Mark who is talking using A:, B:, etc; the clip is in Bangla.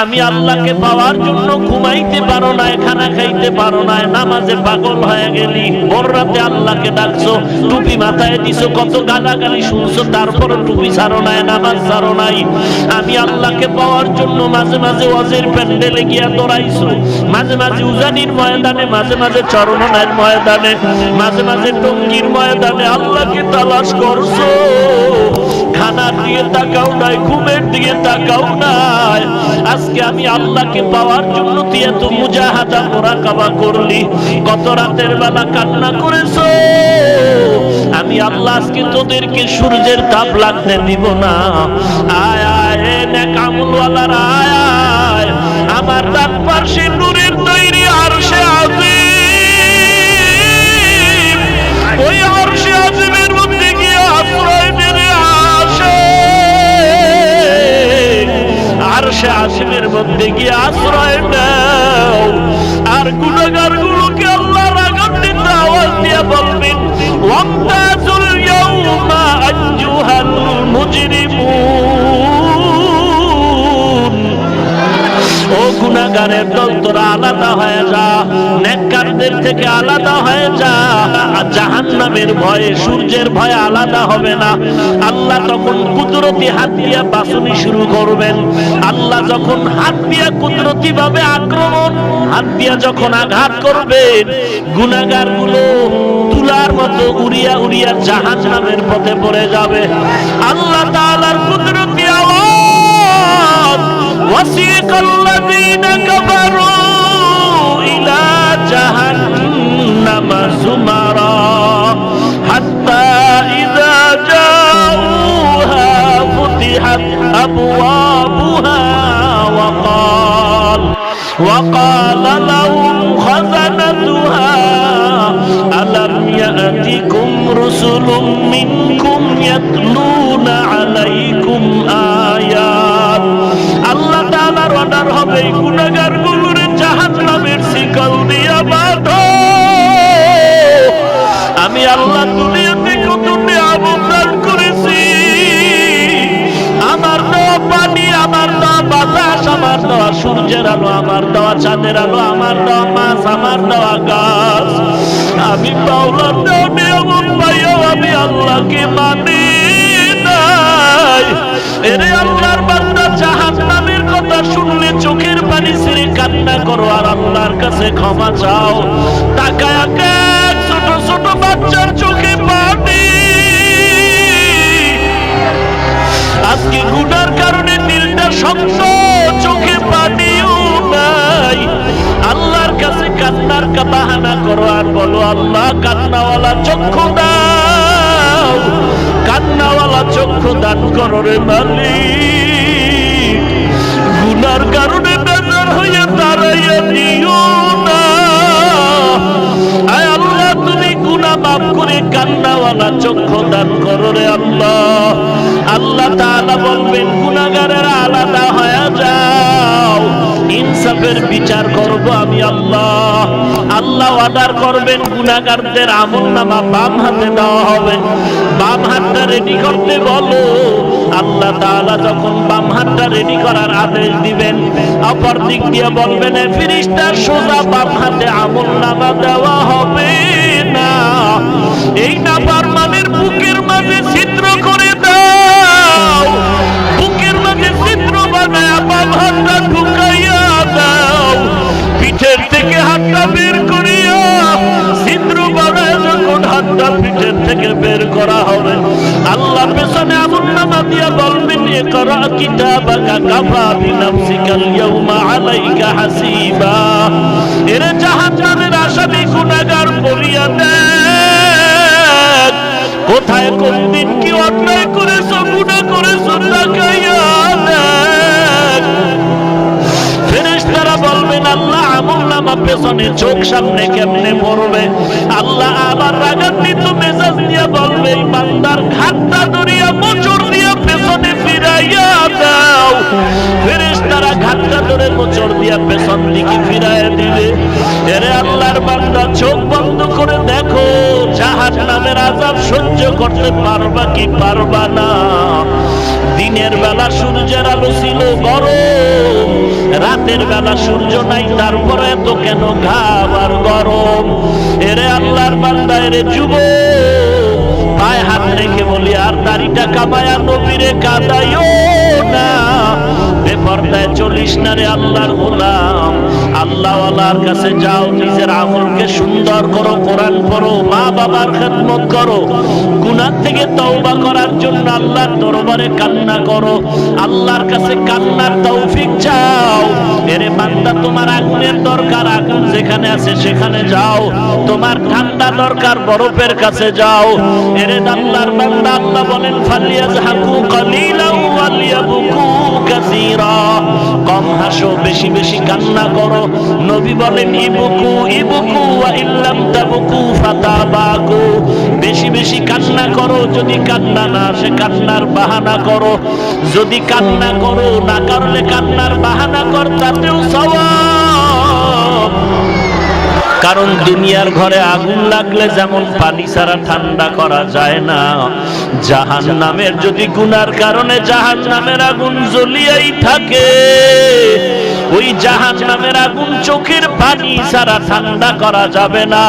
A: আমি আল্লাহকে পাওয়ার জন্য ঘুমাইতে পারো না, খানা খাইতে পারো না, নামাজে পাগল হয়ে গেলি। ভোর রাতে আল্লাহকে ডাকছো, টুপি মাথায় দিছো, কত গালাগালি শুনছো তারপর টুপি ছাড়ো নাই, নামাজ ছাড়ো নাই। আমি আল্লাহকে পাওয়ার জন্য মাঝে মাঝে ওয়াজের প্যান্ডেলে গিয়া দৌড়াইছো। মাঝে মাঝে উজানির ময়দানে, মাঝে মাঝে চরণনের ময়দানে, মাঝে মাঝে টঙ্গির ময়দানে আল্লাহকে তালাশ করছ। খানার দিকে তাকাও নাই, ঘুমের দিকে তাকাও নাই। আজকে আমি আল্লাহকে পাওয়ার জন্য তুই এত মুজাহাদা মোরাকাবা করলি। কত রাতের বেলা কান্না করেছ। আমি আল্লাহ আজকে তোদেরকে সূর্যের তাপ লাগতে দিব না। আয় আয় এ নেকামুলওয়ালার আয় আয়। আমার ডান পার্শ্বে আরশে আসিমের মধ্যে গিয়ে আশ্রয় নাও। আর গুণাগার গুলোকে আল্লাহর আগান্বিত আওয়াজ দিয়ে বলবেন ওয়ামতাজুল গুনাগারের দল আলাদা হয়ে যা, নেককারদের থেকে আলাদা হয়ে যা জাহান্নামের ভয়ে, সূর্যের ভয়ে আলাদা হবে না। আল্লাহ তখন কুদরতি হাত দিয়ে বাসুনি শুরু করবেন। আল্লাহ যখন হাত দিয়ে কুদরতি ভাবে আক্রমণ, হাত দিয়ে যখন আঘাত করবেন গুনাগারগুলো তুলার মতো উড়িয়া উড়িয়া জাহান্নামের পথে পড়ে যাবে। আল্লাহ তাআলার কুদরতি وسيق الذين كفروا إلى جهنم زمرا. حتى إذا جاءوها فتحت أبوابها وقال وقال لهم خزنتها ألم يأتكم رسل منكم يتلون বাতাস আমার দেওয়া, সূর্যের আলো আমার দেওয়া, চাঁদের আলো আমার দেওয়া, মাছ আমার দেওয়া, গাছ। আমি পাওলার আমি আল্লাহকে মানি নাই। এরে আল্লাহর বান্দা, জাহান্নামের কথা শুনলে চোখের পানি কান্না করো, আর আল্লাহর কাছে ক্ষমা চাও। তাকায় ছোট ছোট বাচ্চার চোখে পানি। আজকে গুনার কারণে দিলটা শক্ত কান্নার বাহানা করো আর বলো, আল্লাহ, কান্নাওয়ালা চক্ষু দাও। কান্নাওয়ালা চক্ষু দান করো রে মালিক। গুনার কারণে বেজার হইয়া দাঁড়াইয়া দিও না। আয় আল্লাহ, তুমি গুনা মাফ করে কান্নাওয়ালা চক্ষু দান করো রে আল্লাহ। আল্লাহ তাআলা বলবেন, গুনাহগারেরা আলাদা হয়ে যাও। ইনসাফের বিচার করব আমি আল্লাহ। আল্লাহ অর্ডার করবেন, গুনাহগারদের আমল নামা বাম হাতে দেওয়া হবে। বাম হাতটা রেডি করতে বলো। আল্লাহ তাআলা যখন বাম হাতটা রেডি করার আদেশ দিবেন, অপর দিক দিয়ে বলবেন, "এ ফিরিস্তার সোজা বাম হাতে আমল নামা দেওয়া হবে না। এই নাবার মানের বুকের মাঝে ছিদ্র আল্লাহ পেছনে আমল নামা দিয়া বলবেন ইকরা কিতাবাকা কাফা বিনাফসিকাল ইয়াউমা আলাইকা হাসিবা। এর জাহান্নামের আসামি গুনাহগার বলিয়া দেন, কোথায় কোন দিন কি অন্যায় করেছ গুনাহ পেছনে চোখ সামনে কেমনে পড়বে? আল্লাহ আবার রাগান্বিত মেজাজ দিয়ে বলবে বান্দার খাতটা ধরিয়া, মোচড় দিয়া পেছনে ফিরাইয়া দাও। ঘাটটা ধরে দিয়া পেছন দিকে দিবে। এরে আল্লাহর বান্দা, চোখ বন্ধ করে দেখো জাহাজ নামের আজাব সহ্য করতে পারবা কি পারবা না। দিনের বেলা সূর্যের আলো ছিল গরম রাতের বেলা সূর্য নাই, তারপরে তো কেন ঘাম আর গরম? এরে আল্লাহর বান্দা, এরে যুব পায়ে হাত রেখে বলি, আর দাড়িটা কামায়া নবীরে কাদাইও না। বেপর্দায় চলিস না রে আল্লাহর গোলাম। আল্লাহ আল্লাহর কাছে যাও, নিজের আমলকে সুন্দর করো, কোরআন পড়ো মা বাবার খেদমত করো গুনার থেকে তওবা করার জন্য আল্লাহর দরবারে কান্না করো, আল্লাহর কাছে কান্নার তৌফিক চাও। এরে বান্দা, তোমার আগুনের দরকার, আগুন যেখানে আছে সেখানে যাও। তোমার ঠান্ডা দরকার, বরফের কাছে যাও। এরে আল্লাহর বান্দা, আল্লাহ বলেন, ফালিয়াজহাকু কালিলাও ওয়ালিয়াবকু কম হাসো, বেশি বেশি কান্না করো। নবী বলেন, ইবুকু ইবুকু, ওয়া ইল্লাম তাবকু ফাতাবাকু। বেশি বেশি কান্না করো, যদি কান্না না আসে, কান্নার বাহানা করো। যদি কান্না করো, না করলে কান্নার বাহানা কর, তাতেও সওয়াব। কারণ দুনিয়ার ঘরে আগুন লাগলে যেমন পানি ছাড়া ঠান্ডা করা যায় না। জাহান নামের যদি গুনার কারণে জাহান নামের আগুন জ্বলিয়াই থাকে, ওই জাহান নামের আগুন চোখের পানি সারা ঠান্ডা করা যাবে না।